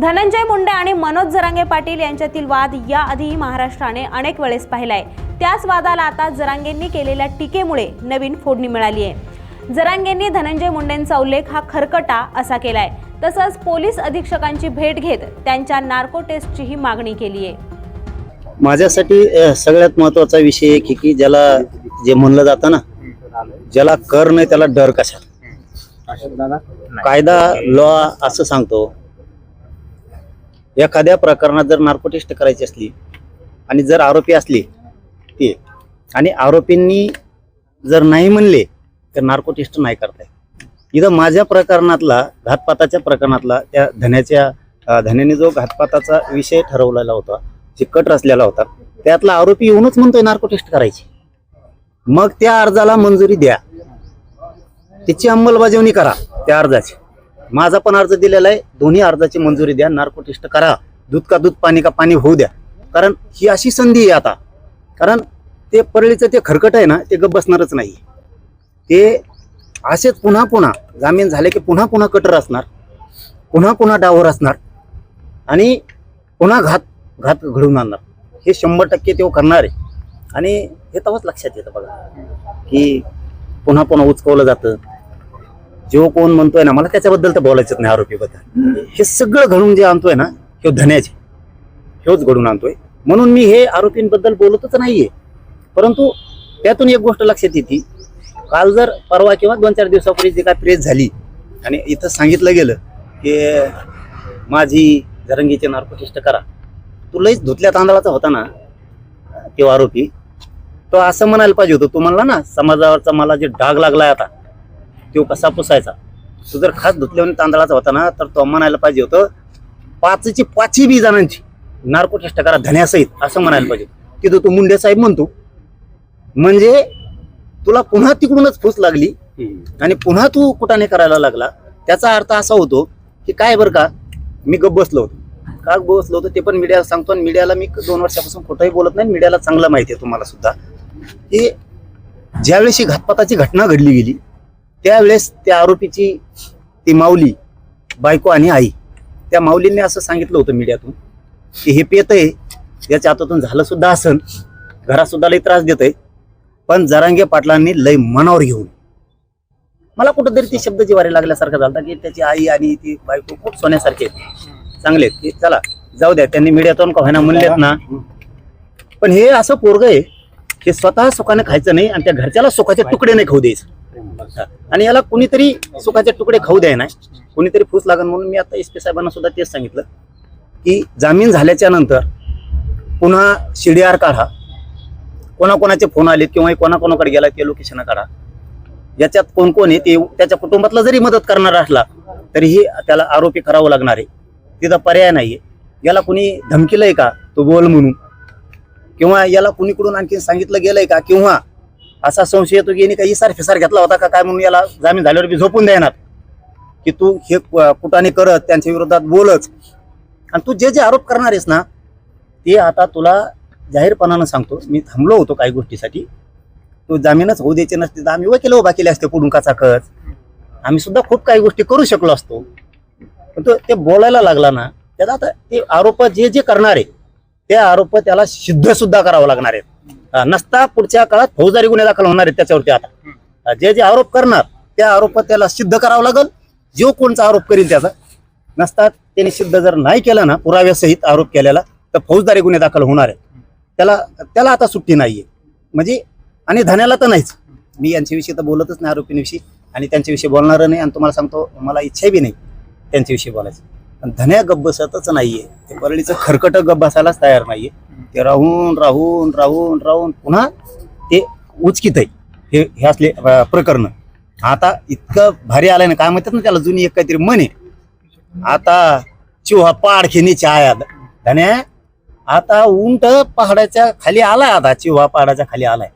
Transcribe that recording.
धनंजय मुंडे आणि मनोज जरांगे पाटील यांच्यातील वाद याआधीही महाराष्ट्राने अनेक वेळेस पाहिलाय. त्याच वादाला आता जरांगेंनी केलेल्या टीकेमुळे नवीन फोडणी मिळाली आहे. जरांगेंनी धनंजय मुंडेंचा उल्लेख हा खरकटा असा केलाय. तसंच पोलीस अधीक्षकांची भेट घेत त्यांच्या नार्को टेस्टचीही मागणी केली आहे. माझ्यासाठी सगळ्यात महत्त्वाचा विषय एक की ज्याला जे म्हणलं जातं ना ज्याला कर नाही त्याला डर कशा कायदा लॉ असं सांगतो एखाद्या प्रकरणात जर नार्को टेस्ट करायची असली आणि जर आरोपी असले ते आणि आरोपींनी जर नाही म्हणले तर नार्को टेस्ट नाही करताय. इथं माझ्या प्रकरणातला घातपाताच्या प्रकरणातला त्या धन्याच्या धन्याने जो घातपाताचा विषय ठरवलेला होता जे कट रचलेला होता त्यातला आरोपी येऊनच म्हणतोय नार्को टेस्ट करायची. मग त्या अर्जाला मंजुरी द्या. त्याची अंमलबजावणी करा त्या अर्जाची. माझा पण अर्ज दिलेला आहे. दोन्ही अर्जाची मंजुरी द्या. नार्को टेस्ट करा. दूध का दूध पाणी का पाणी होऊ द्या. कारण ही अशी संधी आहे आता. कारण ते परळीचं ते खरकट आहे ना ते गप बसणारच नाही. ते असेच पुन्हा पुन्हा जामीन झाले की पुन्हा पुन्हा कटर असणार. पुन्हा पुन्हा डावर असणार. आणि पुन्हा घात घात घडवून आणणार. हे शंभर टक्के तो करणार आहे. आणि हे तेव्हाच लक्षात येतं बघा. की पुन्हा पुन्हा उचकवलं जातं. जो कोण म्हणतोय ना मला त्याच्याबद्दल तर बोलायचं नाही आरोपीबद्दल. हे सगळं घडून जे आणतोय ना हे धन्याचे. हेच घडून आणतोय. म्हणून मी हे आरोपींबद्दल बोलतच नाहीये. परंतु त्यातून एक गोष्ट लक्षात येते. काल जर परवा किंवा दोन चार दिवसापूर्वी जे काय प्रेस झाली आणि इथं सांगितलं गेलं की माझी जरंगीचे नार्कोटिस्ट करा. तू लईच धुतल्या तांदळाचा होता ना तो आरोपी. तो असं म्हणायला पाहिजे होतं तू म्हणला ना समाजावरचा मला जे डाग लागलाय आता तो कसा पुसायचा? तू जर खास धुतल्यावर तांदळाचा होता ना तर तो म्हणायला पाहिजे होतं पाचची पाचही बी जणांची नार्को टेस्ट करा धन्यासहित असं म्हणायला पाहिजे होतं. तिथं तू मुंडे साहेब म्हणतो म्हणजे तुला पुन्हा तिकडूनच फूस लागली आणि पुन्हा तू कुटाने करायला लागला? त्याचा अर्थ असा होतो की काय बरं का मी गप बसलो होतो. का बसलो होतो ते पण मीडियाला सांगतो आणि मीडियाला मी दोन वर्षापासून कुठंही बोलत नाही मीडियाला चांगलं माहिती आहे तुम्हाला सुद्धा. की ज्यावेळेस ही घातपाताची घटना घडली गेली त्यावेळेस त्या आरोपीची ती माऊली बायको आणि आई त्या माऊलींनी असं सांगितलं होतं मीडियातून की हे पेत आहे याच्या हातातून झालं सुद्धा असन घरात सुद्धा लई त्रास देत आहे पण जरांगे पाटलांनी लय मनावर घेऊन मला कुठंतरी ते शब्द जिवारी लागल्यासारखा झाला की त्याची आई आणि ती बायको खूप सोन्यासारखे आहेत. चांगले आहेत की चला जाऊ द्या त्यांनी मीडियातून का व्हायना म्हणलेत ना. पण हे असं पोरग आहे हे स्वतः सुखाने खायचं नाही आणि त्या घरच्याला सुखाचे तुकडे नाही खाऊ द्यायचं. आणि याला कुणीतरी सुखाचे तुकडे खाऊ द्याय नाही कुणीतरी फूस लागन म्हणून मी आता एस पी साहेबांना सुद्धा तेच सांगितलं की जामीन झाल्याच्यानंतर पुन्हा शिडीआर काढा. कोणाकोणाचे फोन आलेत किंवा कोणाकोणाकडे गेला ते लोकेशन काढा. याच्यात कोण कोण आहे ते त्याच्या कुटुंबातला जरी मदत करणार असला तरीही त्याला आरोपी करावं लागणार आहे. तिथं पर्याय नाहीये. याला कुणी धमकीलंय का? तो बोल म्हणून. किंवा याला कुणीकडून आणखी सांगितलं गेलंय का? किंवा असा संशय येतो की यांनी काही इसार फिसार घेतला होता का काय म्हणून याला जामीन झाल्यावर बी झोपून देणार? की तू हे कुटाने करत त्यांच्या विरोधात बोलच आणि तू जे जे आरोप करणार आहेस ना ते आता तुला जाहीरपणानं सांगतो. मी थांबलो होतो काही गोष्टीसाठी. तू जामीनच होऊ द्यायचे नसते तर आम्ही वकील उभा केले असते पुढून कचाकच. आम्ही सुद्धा खूप काही गोष्टी करू शकलो असतो. पण तो ते बोलायला लागला ना त्याला आता ते आरोप जे जे करणार आहे ते आरोप त्याला सिद्ध सुद्धा करावं लागणार आहेत नसता पुढच्या काळात फौजदारी गुन्हे दाखल होणार आहेत त्याच्यावरती आता. जे जे आरोप करणार त्या आरोप त्याला सिद्ध करावं लागल. जो कोणचा आरोप करील त्याचा. नसता त्याने सिद्ध जर नाही केला ना पुराव्यासहित आरोप केलेला तर फौजदारी गुन्हे दाखल होणार आहेत. त्याला त्याला आता सुट्टी नाहीये. म्हणजे आणि धन्याला तर नाहीच. मी यांच्याविषयी तर बोलतच नाही आरोपींविषयी आणि त्यांच्याविषयी बोलणार नाही आणि तुम्हाला सांगतो मला इच्छा बी नाही त्यांच्याविषयी बोलायचं. पण धन्या गप बसतच नाहीये. ते परळीचं खरकट गप बसायलाच तयार नाहीये. ते राहून राहून राहून राहून पुन्हा ते उचकीत आहे. हे हे असले प्रकरण. आता इतकं भारी आलंय ना काय म्हणतात ना त्याला जुनी एक काहीतरी मन आहे. आता चिव्हा पाड खेनीच्या धन्या आता उंट पहाडाच्या खाली आलाय आता चिव्हा पहाडाच्या खाली आलाय.